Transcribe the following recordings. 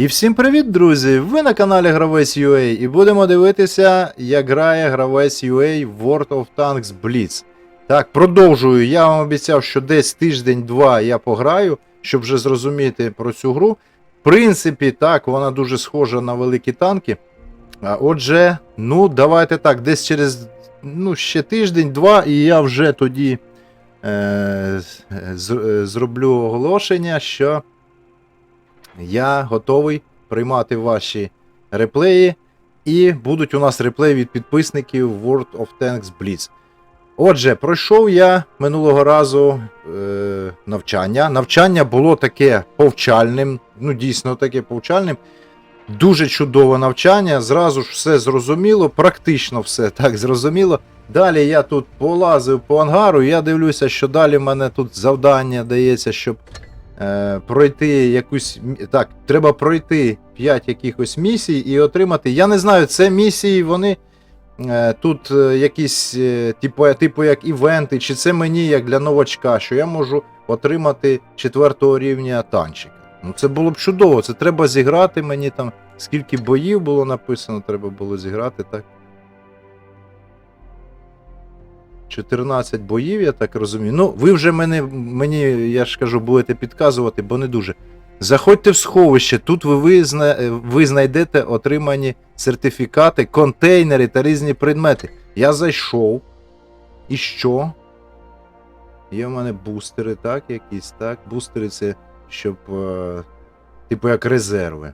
І всім привіт, друзі! Ви на каналі Гравець UA і будемо дивитися, як грає гравець UA в World of Tanks Blitz. Так, продовжую. Я вам обіцяв, що десь тиждень-два я пограю, щоб вже зрозуміти про цю гру. В принципі, так, вона дуже схожа на великі танки. А отже, ну, давайте так, десь через ну, ще тиждень-два, і я вже тоді е, з, е, зроблю оголошення, що. Я готовий приймати ваші реплеї. І будуть у нас реплеї від підписників World of Tanks Blitz. Отже, пройшов я минулого разу е, навчання. Навчання було таке повчальним, ну дійсно таке повчальним. Дуже чудове навчання. Зразу ж все зрозуміло, практично все так зрозуміло. Далі я тут полазив по ангару, я дивлюся, що далі в мене тут завдання дається, щоб е, пройти якусь. Так, треба пройти 5 якихось місій і отримати. Я не знаю, це місії, вони е, тут е, якісь, типу, типу як івенти, чи це мені як для новачка, що я можу отримати четвертого рівня танчика. Ну це було б чудово. Це треба зіграти мені там. Скільки боїв було написано, треба було зіграти, так? 14 боїв, я так розумію. Ну, ви вже мене, мені, я ж кажу, будете підказувати, бо не дуже. Заходьте в сховище, тут ви, визна, ви знайдете отримані сертифікати, контейнери та різні предмети. Я зайшов. І що? Є в мене бустери, так, якісь, так. Бустери це щоб. Е, типу як резерви.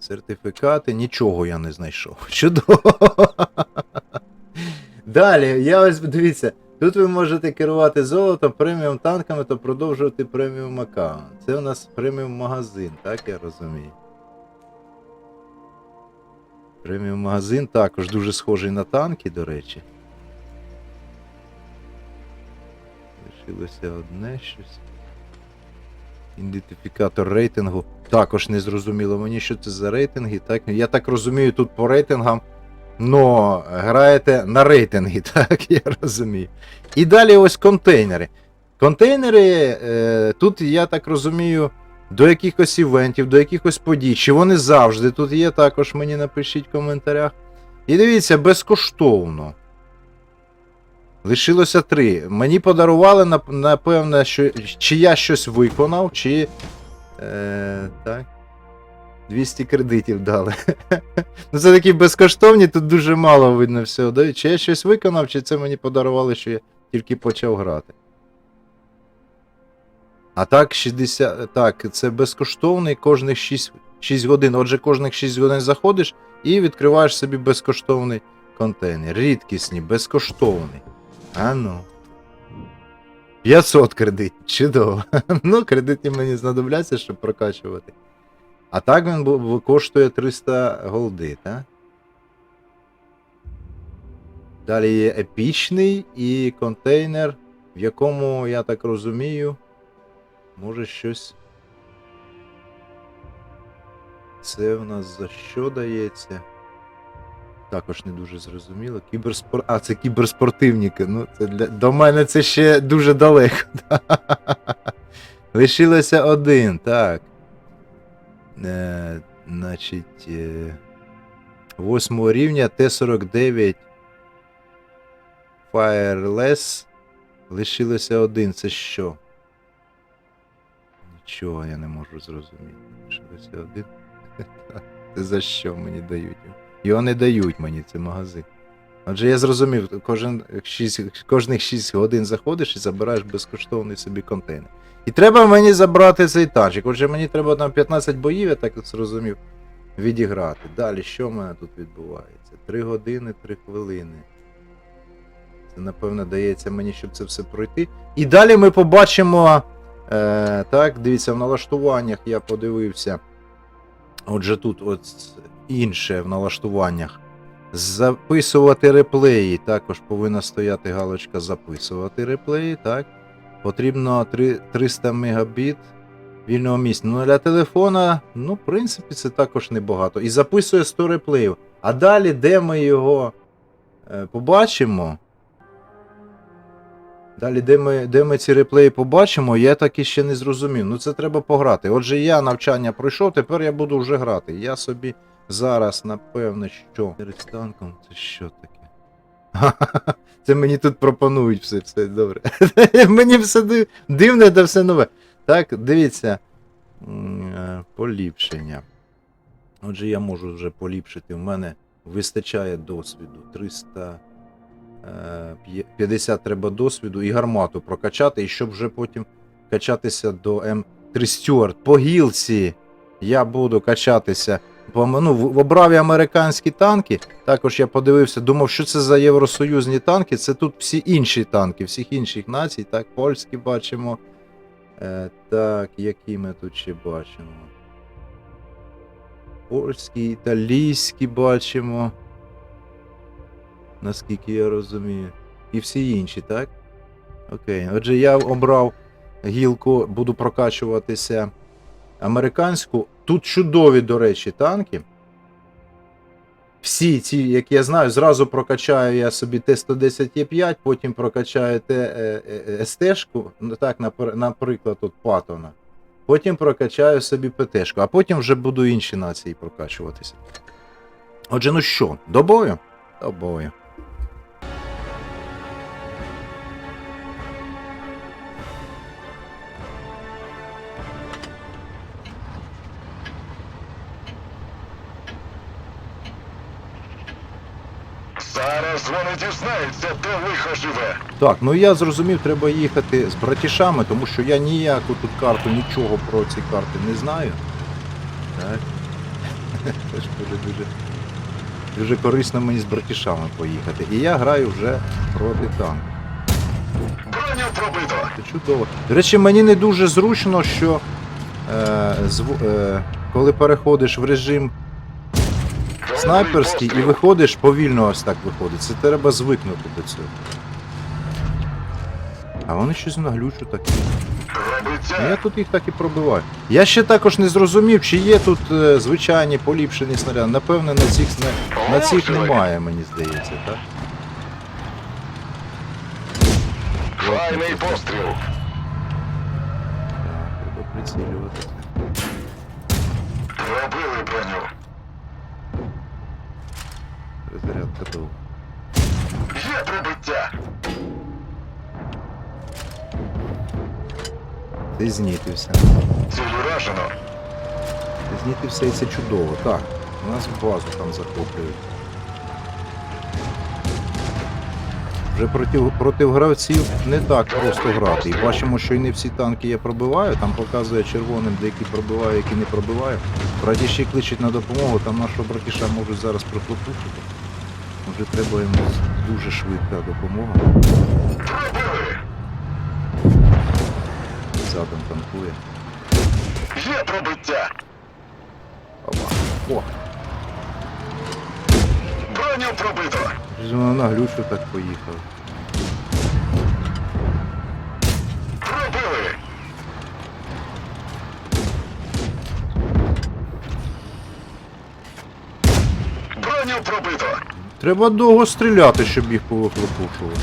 Сертифікати, нічого я не знайшов. Чудово. Далі, я ось дивіться, тут ви можете керувати золотом, преміум танками та продовжувати преміум аккаунт. Це у нас преміум магазин, так я розумію. Преміум магазин також дуже схожий на танки, до речі. Лишилося одне щось. Ідентифікатор рейтингу. Також не зрозуміло мені, що це за рейтинги. Так? Я так розумію, тут по рейтингам. Но граєте на рейтинги, так я розумію. І далі ось контейнери. Контейнери, е, тут, я так розумію, до якихось івентів, до якихось подій. Чи вони завжди тут є, також мені напишіть в коментарях. І дивіться, безкоштовно. Лишилося три. Мені подарували, нап- напевне, що чи я щось виконав, чи. Е, так. 200 кредитів дали. ну це такі безкоштовні, тут дуже мало видно всього. Да? Чи я щось виконав, чи це мені подарували, що я тільки почав грати. А так, 60. Так, це безкоштовний кожних 6, 6 годин. Отже, кожних 6 годин заходиш і відкриваєш собі безкоштовний контейнер. Рідкісні, безкоштовний. А ну. 500 кредитів. Чудово. ну, кредити мені знадобляться, щоб прокачувати. А так він коштує 300 голди, так? Далі є епічний і контейнер, в якому, я так розумію, може щось. Це в нас за що дається? Також не дуже зрозуміло. Кіберспор... А, це кіберспортивники. Ну, це для... До мене це ще дуже далеко. Лишилося один, так. Е, значить, е, восьмого рівня Т-49 Fireless. Лишилося один. Це що? Нічого я не можу зрозуміти. Лишилося один. Це за що мені дають? Його не дають мені, це магазин. Отже, я зрозумів, кожен 6, кожних 6 годин заходиш і забираєш безкоштовний собі контейнер. І треба мені забрати цей танчик. Отже, мені треба там 15 боїв, я так зрозумів, відіграти. Далі, що в мене тут відбувається? 3 години, 3 хвилини. Це, напевно, дається мені, щоб це все пройти. І далі ми побачимо. Е, так, дивіться, в налаштуваннях я подивився. Отже, тут от інше в налаштуваннях. Записувати реплеї. Також повинна стояти галочка записувати реплеї. Так. Потрібно 300 мегабіт вільного місця. Ну, для телефона, ну, в принципі, це також небагато. І записує 100 реплеїв. А далі, де ми його е, побачимо, Далі, де ми, де ми ці реплеї побачимо, я так і ще не зрозумів. Ну це треба пограти. Отже, я навчання пройшов, тепер я буду вже грати. Я собі зараз, напевно, що. Перед танком, це що таке? Це мені тут пропонують все, все добре. мені все див- дивне та все нове. Так, дивіться. Е, Поліпшення. Отже, я можу вже поліпшити. У мене вистачає досвіду. 300. Е, п'є- 50 треба досвіду і гармату прокачати, і щоб вже потім качатися до М3 Стюарт. По гілці я буду качатися. Ну, обрав я американські танки. Також я подивився, думав, що це за євросоюзні танки. Це тут всі інші танки, всіх інших націй. Так, польські бачимо. Е, так, які ми тут ще бачимо. Польські, італійські бачимо наскільки я розумію. І всі інші, так? Окей. Отже, я обрав гілку, буду прокачуватися американську. Тут чудові, до речі, танки. Всі ці, як я знаю, зразу прокачаю я собі Т-110Е5, потім прокачаю е, е, СТ-шку, ну так, наприклад, от Паттона. Потім прокачаю собі ПТ-шку, а потім вже буду інші нації прокачуватися. Отже, ну що, до бою? До бою. Зараз вони дізнаються, де лихо живе. Так, ну я зрозумів, треба їхати з братішами, тому що я ніяку тут карту, нічого про ці карти не знаю. Так. Це ж буде дуже, дуже корисно мені з братішами поїхати. І я граю вже проти танку. Броню пробито. Це чудово. До речі, мені не дуже зручно, що е, зв- е, коли переходиш в режим снайперський і виходиш, повільно ось так виходить. Це треба звикнути до цього. А вони щось наглючу такі. Ну, Я тут їх так і пробиваю. Я ще також не зрозумів, чи є тут е, звичайні поліпшені снаряди. Напевне, на цих, сна- на цих немає, мені здається, так? Файний постріл. Так, треба прицілюватися. Пробили броню. Перезарядка довга. Є пробиття. Ти знітився. Ціль уражено. Ти знітився і це чудово. Так, у нас базу там захоплюють. Вже проти, проти гравців не так просто грати. І бачимо, що і не всі танки я пробиваю. Там показує червоним, деякі пробиваю, які не пробиваю. Братіші кличуть на допомогу, там нашого братіша можуть зараз прихлопушити. Може треба йому дуже швидка допомога. Задом танкує. Є пробиття. Опа. О, Броню пробито. вже вона на глючу так поїхав. Пробили. Броню пробито. Треба довго стріляти, щоб їх повихлопушувати.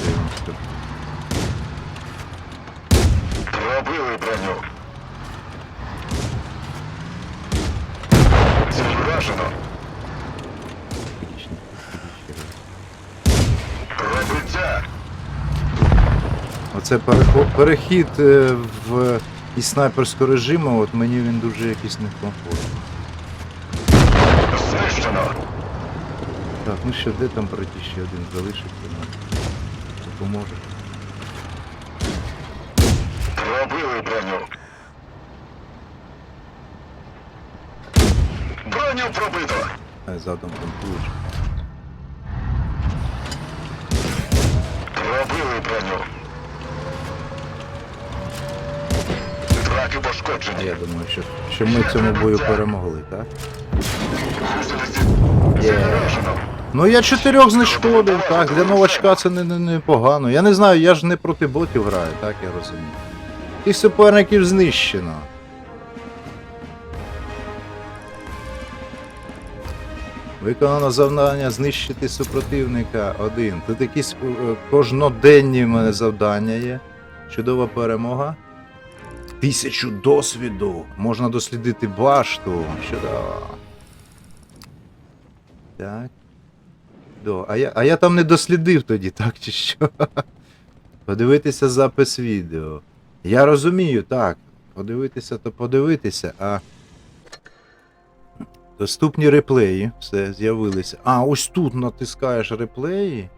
Пробили броню. Ціль підічні. Пробиття. Оце перехід е, в із снайперського режиму, от мені він дуже якийсь некомфортний. Знищено. Так, ну що, де там браті ще один залишиться нам? Допоможе. Пробили броню. Броню пробито. Ай, задом танкуєш. Пробили броню. Траки А пошкоджені. я думаю, що, що ми в цьому бою перемогли, так? Уражено. Ну я чотирьох знешкодив, так, для новачка це не, не, не погано. Я не знаю, я ж не проти ботів граю, так я розумію. І суперників знищено. Виконано завдання знищити супротивника один. Тут якісь е, кожноденні в мене завдання є. Чудова перемога. Тисячу досвіду. Можна дослідити башту. Чудово. Так. До. А я, а я там не дослідив тоді, так чи що? Подивитися запис відео. Я розумію, так. Подивитися, то подивитися, а. Доступні реплеї. Все, з'явилися. А, ось тут натискаєш реплеї.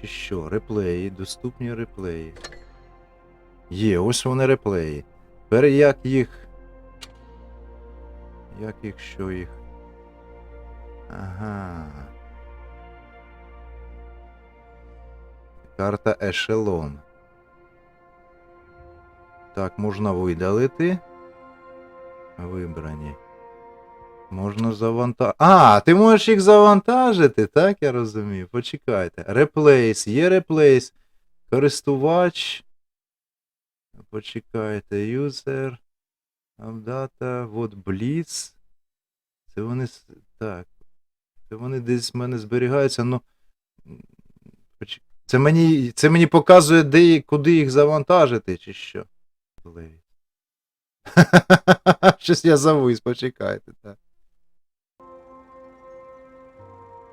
Чи що? Реплеї, доступні реплеї. Є, ось вони реплеї. Тепер як їх. Як їх, що їх. Ага. Карта ешелон. Так, можна видалити. Вибрані. Можна завантажити. А, ти можеш їх завантажити, так я розумію. Почекайте. Реплейс, є реплейс. Користувач. Почекайте. Юзер. Апдата. Вот Blitz. Це вони. Так. Вони десь в мене зберігаються, ну. Це мені, це мені показує, де, куди їх завантажити, чи що? Щось я завис, почекайте, так.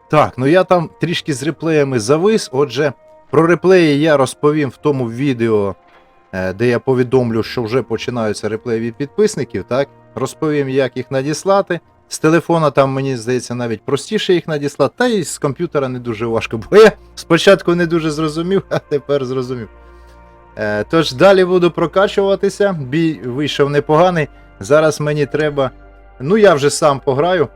Так, ну я там трішки з реплеями завис. Отже, про реплеї я розповім в тому відео, е, де я повідомлю, що вже починаються реплеї від підписників. Так, розповім, як їх надіслати. З телефона там, мені здається, навіть простіше їх надіслати, та і з комп'ютера не дуже важко, бо я спочатку не дуже зрозумів, а тепер зрозумів. Е, тож далі буду прокачуватися. Бій вийшов непоганий. Зараз мені треба. Ну, я вже сам пограю.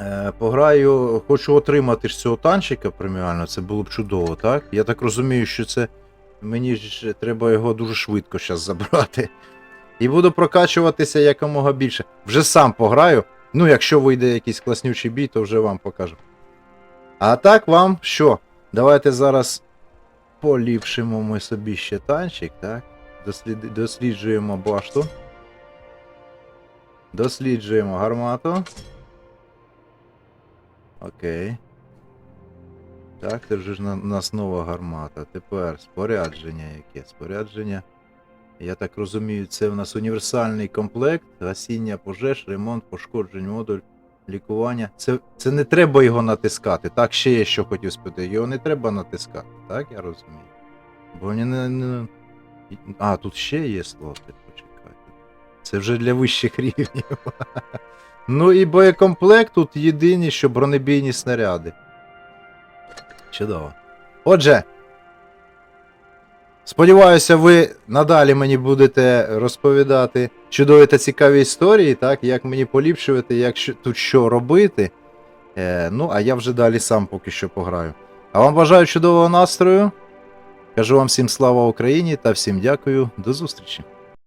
Е, пограю, хочу отримати ж цього танчика преміально, це було б чудово, так? Я так розумію, що це мені ж треба його дуже швидко зараз забрати. І буду прокачуватися якомога більше. Вже сам пограю. Ну, якщо вийде якийсь класнючий бій, то вже вам покажу. А так вам що? Давайте зараз поліпшимо ми собі ще танчик, так? Дослід... Досліджуємо башту. Досліджуємо гармату. Окей. Так, це вже ж у нас нова гармата. Тепер спорядження яке? Спорядження. Я так розумію, це в нас універсальний комплект, гасіння пожеж, ремонт, пошкоджень, модуль, лікування. Це, це не треба його натискати. Так, ще є що хотів спитати. Його не треба натискати, так я розумію. Бо вони не, не... А, тут ще є слоти, почекайте. Це вже для вищих рівнів. Ну і боєкомплект тут єдині, що бронебійні снаряди. Чудово. Отже. Сподіваюся, ви надалі мені будете розповідати чудові та цікаві історії, так, як мені поліпшувати, як тут що робити. Е, ну, а я вже далі сам поки що пограю. А вам бажаю чудового настрою. Кажу вам всім слава Україні та всім дякую. До зустрічі.